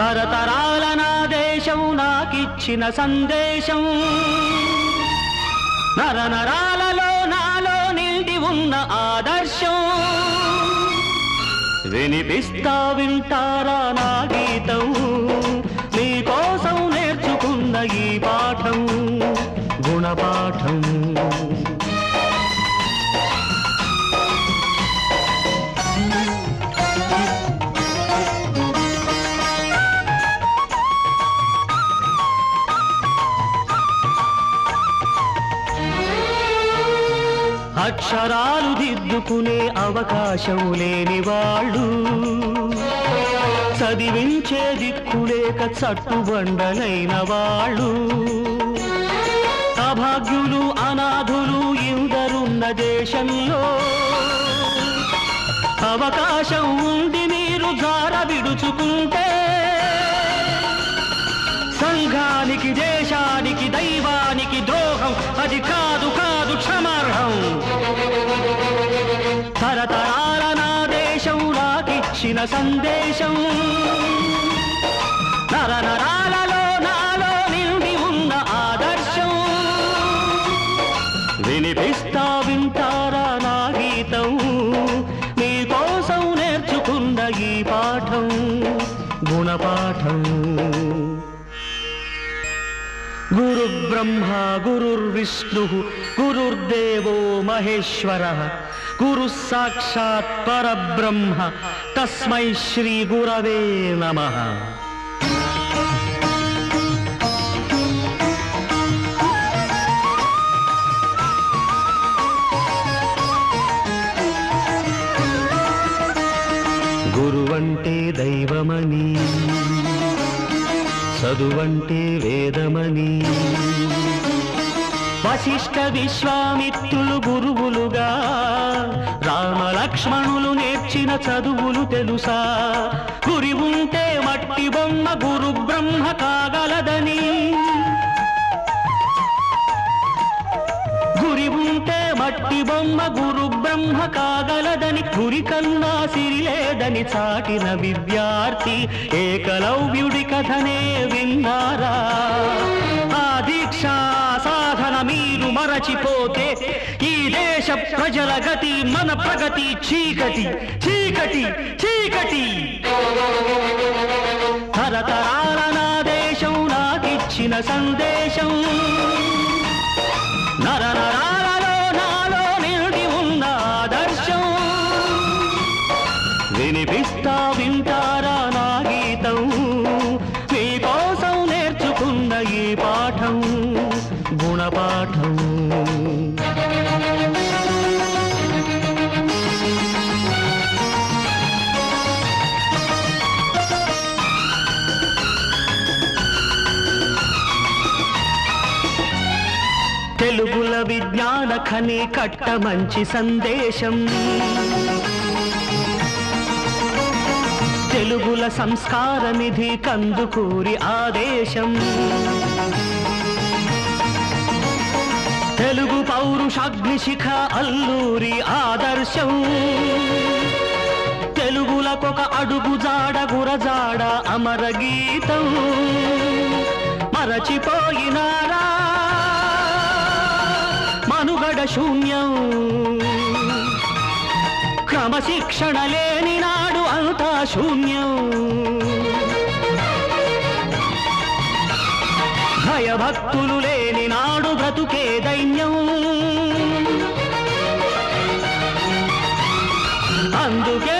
తరతరాల నా దేశం నాకిచ్చిన సందేశం? నరనరాలలో నాలో నిండి ఉన్న ఆదర్శం? వినిపిస్తా వింటారా నా గీతం? నీకోసం నేర్చుకున్న ఈ పాఠం గుణపాఠం. అక్షరాలు దిద్దుకునే అవకాశం లేని వాళ్ళు. చదివించే దిక్కులేక చట్టుబండలైన వాళ్ళు. అభాగ్యులు అనాథులు ఇందరున్న దేశంలో అవకాశం ఉంది మీరు జార విడుచుకుంటే సంఘానికి దేశానికి దైవానికి ద్రోహం అది కాదు కాదు క్షమార్హం. నాకిచ్చిన సందేశం. నరనరాలలో నాలో నిండి ఉన్న ఆదర్శం. వినిపిస్తా వింటారా నా గీతం? మీకోసం నేర్చుకున్న ఈ పాఠం గుణపాఠం. గురు బ్రహ్మ గురుర్విష్ణు గురుర్దేవో మహేశ్వర గురు సాక్షాత్ పరబ్రహ్మ. తస్మై శ్రీ గురవే నమ. గురువంటే దైవమని చదువంటే వేదమని వశిష్ఠ విశ్వామిత్రులు గురువులుగా రామ లక్ష్మణులు నేర్చిన చదువులు తెలుసా? గురి ఉంటే మట్టి బొమ్మ గురు బ్రహ్మ కాగలదని. గురి ఉంటే మట్టి బొమ్మ గురు బ్రహ్మ కాగలదని. గురి కన్నా సిరిలేదని చాటిన విద్యార్థి ఏకలవ్యుడి కథనే విన్నారా? మరచిపోతే ఈ దేశ ప్రజల గతి మన ప్రగతి చీకటి చీకటి చీకటి. తరతరాల నా దేశం నాకిచ్చిన సందేశం. విజ్ఞాన కట్ట మంచి సందేశం. తెలుగుల సంస్కార నిధి కందుకూరి ఆదేశం. తెలుగు పౌరుషాగ్నిశిఖ అల్లూరి ఆదర్శం. తెలుగులకొక అడుగు జాడ గురజాడ అమర గీతం. మరచిపోయినారా శూన్యం క్రమశిక్షణ లేని నాడు అంతా శూన్యం భయభక్తులు లేని నాడు బ్రతుకే దైన్యం. అందుకే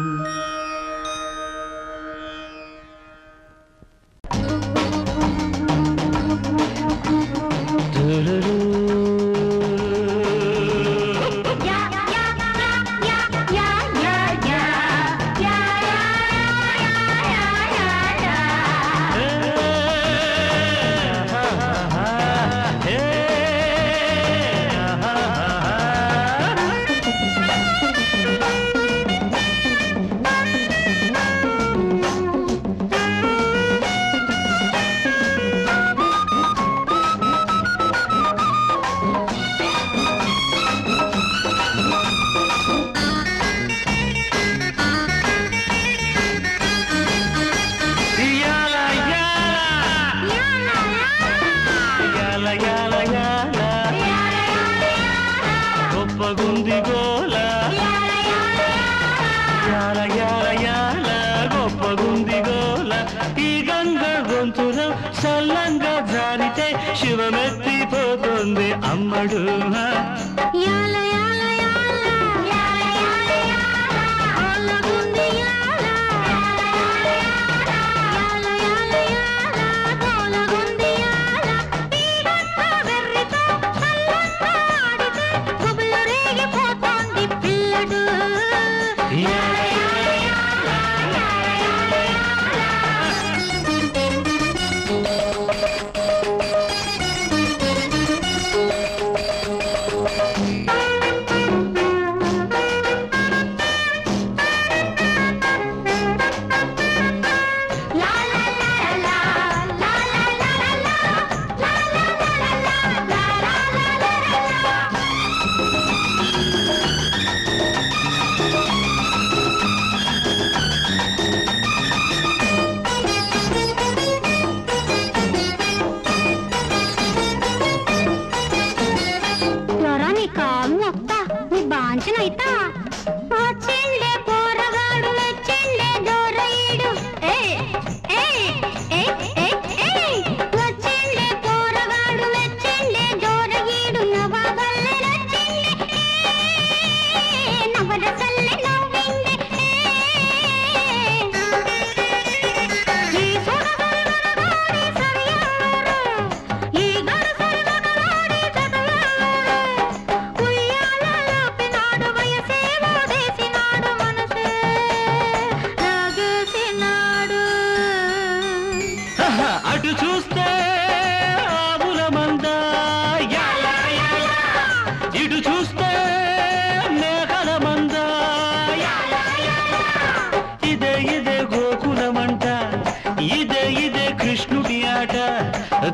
മനുഷ്യനായിട്ടാ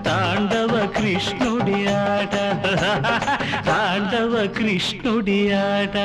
తాండవ కృష్ణుడి ఆట. తాండవ కృష్ణుడి ఆట.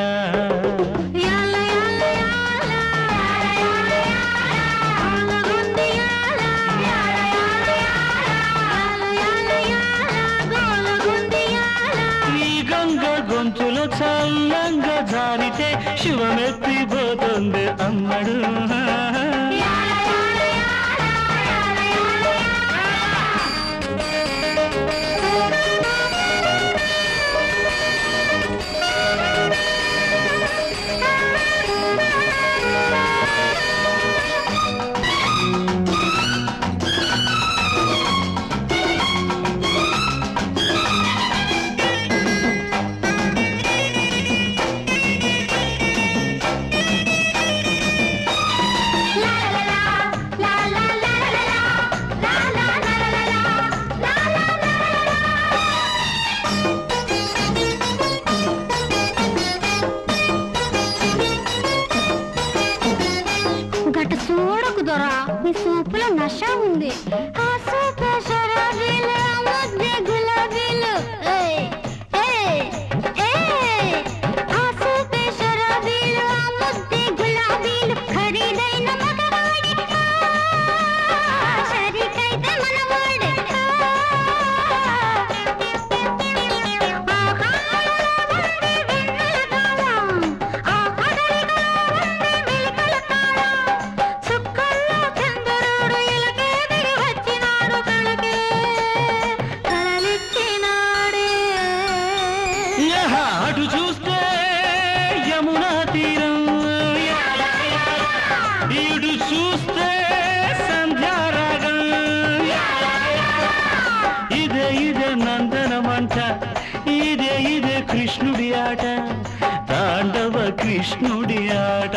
కృష్ణుడి ఆట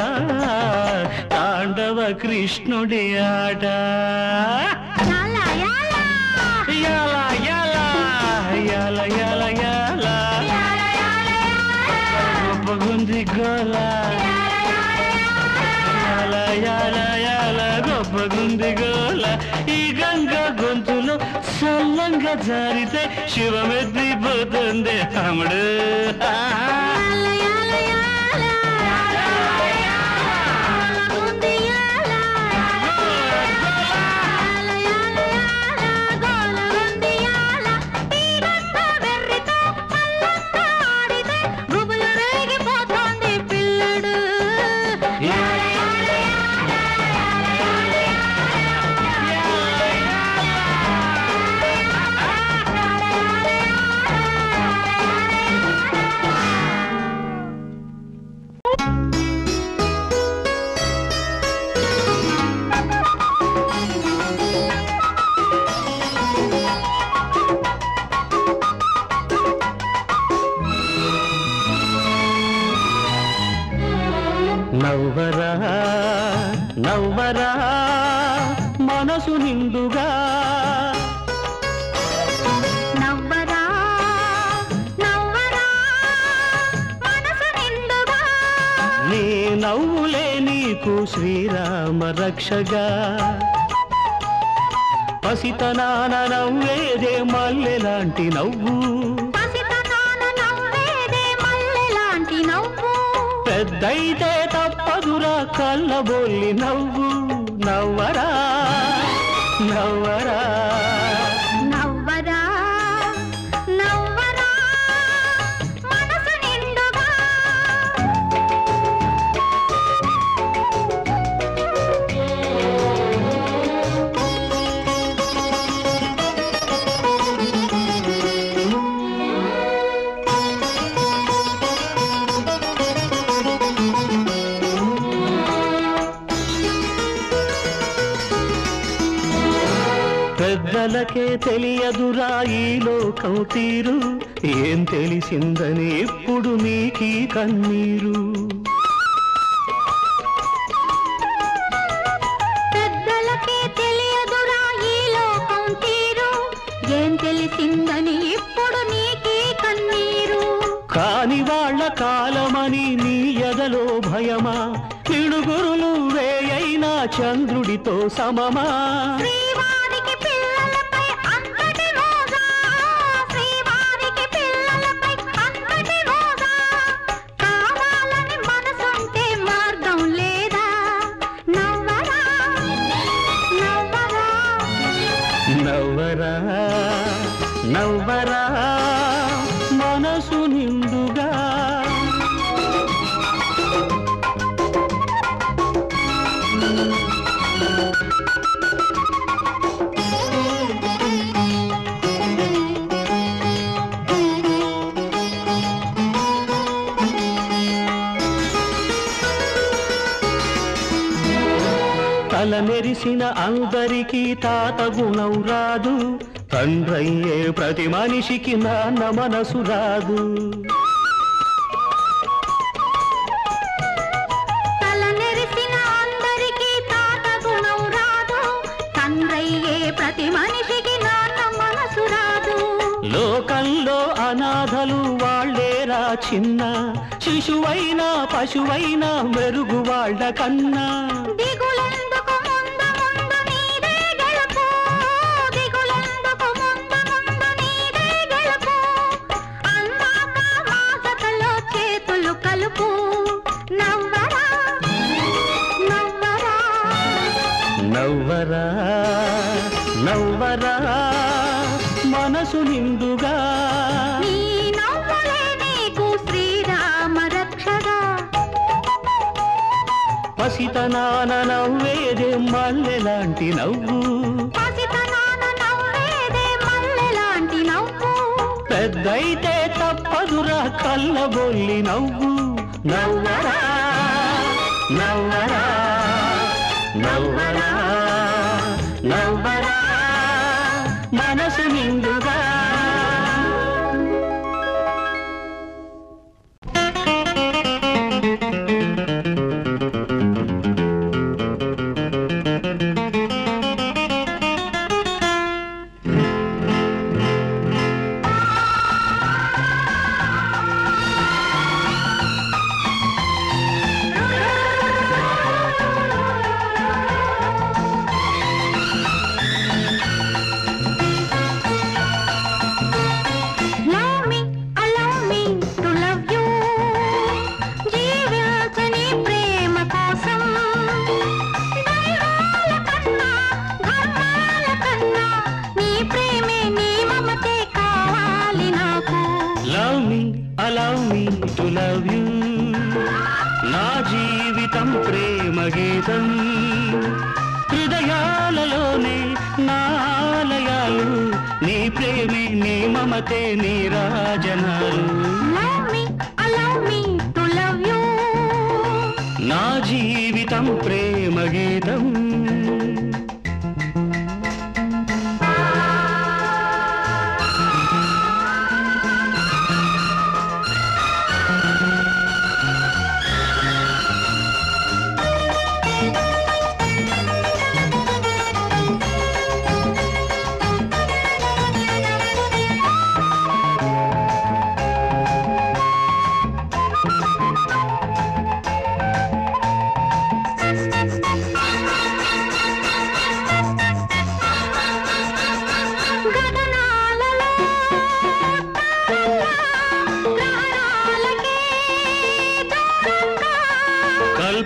తాండవ కృష్ణుడి ఆట. గొప్పగుంది గోల. గొప్పగుంది గోల. ఈ గంగ గొంతులో సల్లంగా జారితే శివమెద్దిపోతుంది తమ్ముడు నీ నవ్వులే నీకు శ్రీరామ రక్షగా. పసితనాన నవ్వేదే నవ్వేదే మల్లెలాంటి నవ్వు. పెద్దయితే తప్పదురా కళ్ళబొల్లి నవ్వు. నవ్వరా. నవ్వరా పెద్దలకే తెలియదురా ఈ లోకం తీరు. ఏం తెలిసిందని ఇప్పుడు నీకీ కన్నీరు. పెద్దలకే తెలియదురా ఈ లోకం తీరు. ఏం తెలిసిందని ఇప్పుడు నీకే కన్నీరు. కాని వాళ్ళ కాలమని నీ ఎదలో భయమా? పిడుగురులు వేయైనా చంద్రుడితో సమమా? నవ్వరా నవ్వరా మనసు నిండుగా తల నెరిసిన అందరికీ తాత గుణం రాదు. తండ్రయ్యే ప్రతి మనిషికి నాన్న మనసు రాదు. తల నెరిసిన అందరికీ తాత గుణం రాదు. తండ్రయ్యే ప్రతి మనిషికి నాన్న మనసు రాదు. లోకంలో అనాథలు వాళ్ళేరా చిన్న. శిశువైనా పశువైనా మెరుగు వాళ్ళ కన్నా. పసితనాన నవ్వేదే మల్లెలాంటి నవ్వు. పసితనాన నవ్వేదే మల్లెలాంటి నవ్వు. పెద్దయితే తప్పదురా కళ్ళబొల్లి నవ్వు. నవ్వరా జీవితం ప్రేమ గీతం. హృదయాలలోనే నా ఆలయాలు నీ ప్రేమే నీ మమతే నీ రాజనాలు. నా జీవితం ప్రేమ గీతం.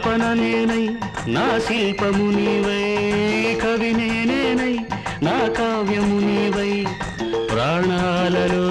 కల్పన నేనై నా శిల్పము నీవై కవి నేనేనై నా కావ్యము నీవై ప్రాణాలలో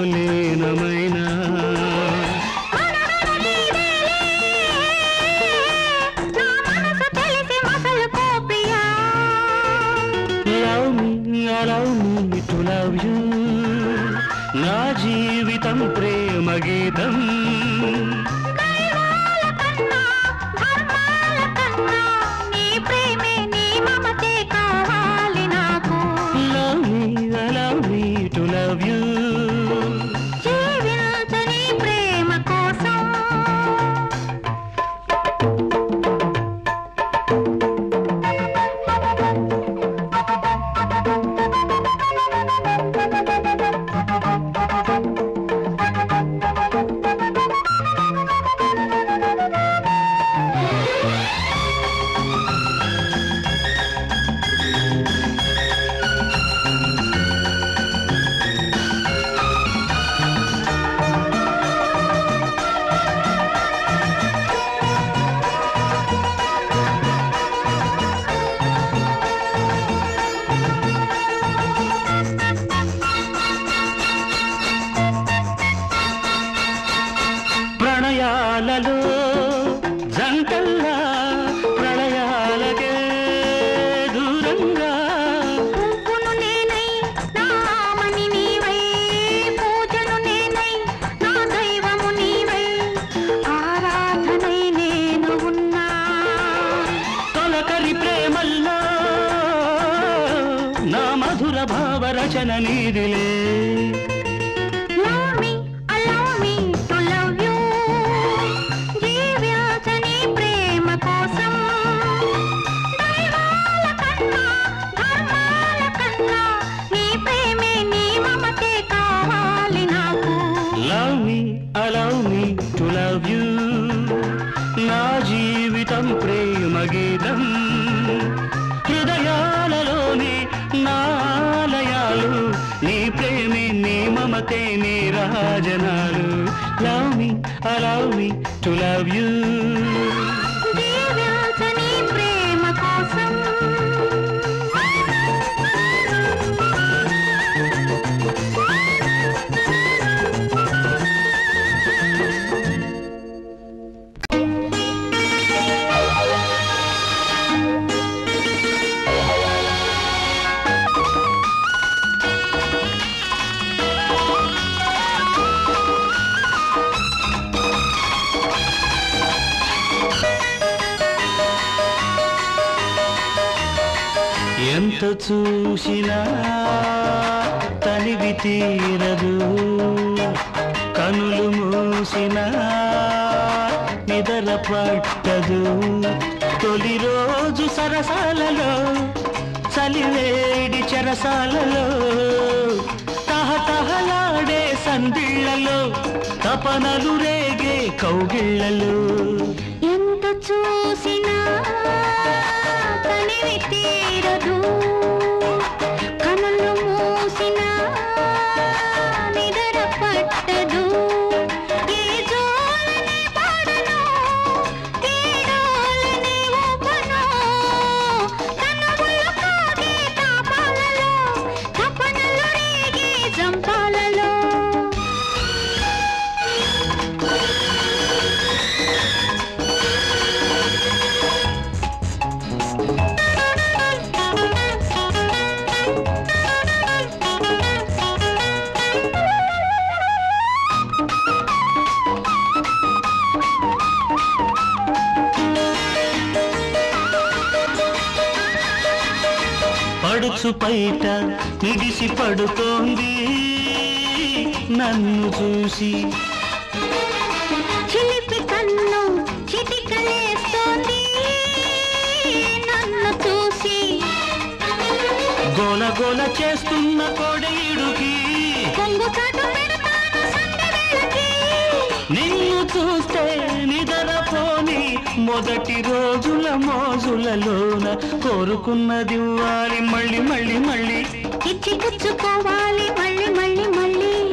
നീരിലേ పాఠశాలలో తహతహలాడే సందిళ్ళలో తపనలు రేగే కౌగిళ్ళలో. ఎంత చూసినా తీరదు. అరసు పైట మిడిసి పడుతోంది. నన్ను చూసి చిలిపి కన్ను చిటికలేస్తోంది. నన్ను చూసి గోల గోల చేస్తున్న కోడయుడికి కొంగు మొదటి రోజుల మోజులలోన కోరుకున్నది ఇవ్వాలి మళ్ళీ మళ్ళీ మళ్ళీ. ఇచ్చి మళ్ళీ మళ్ళీ మళ్ళీ.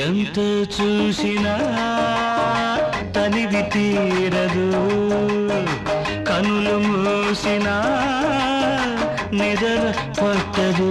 ఎంత చూసినా తనిది తీరదు. కనులు మూసినా నిద్ర పట్టదు.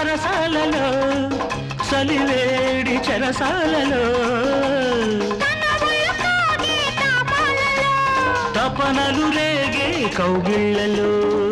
సరసాలలో సలివేడి చెరసాలలో. తపనలు రేగే కౌగిళ్ళలో.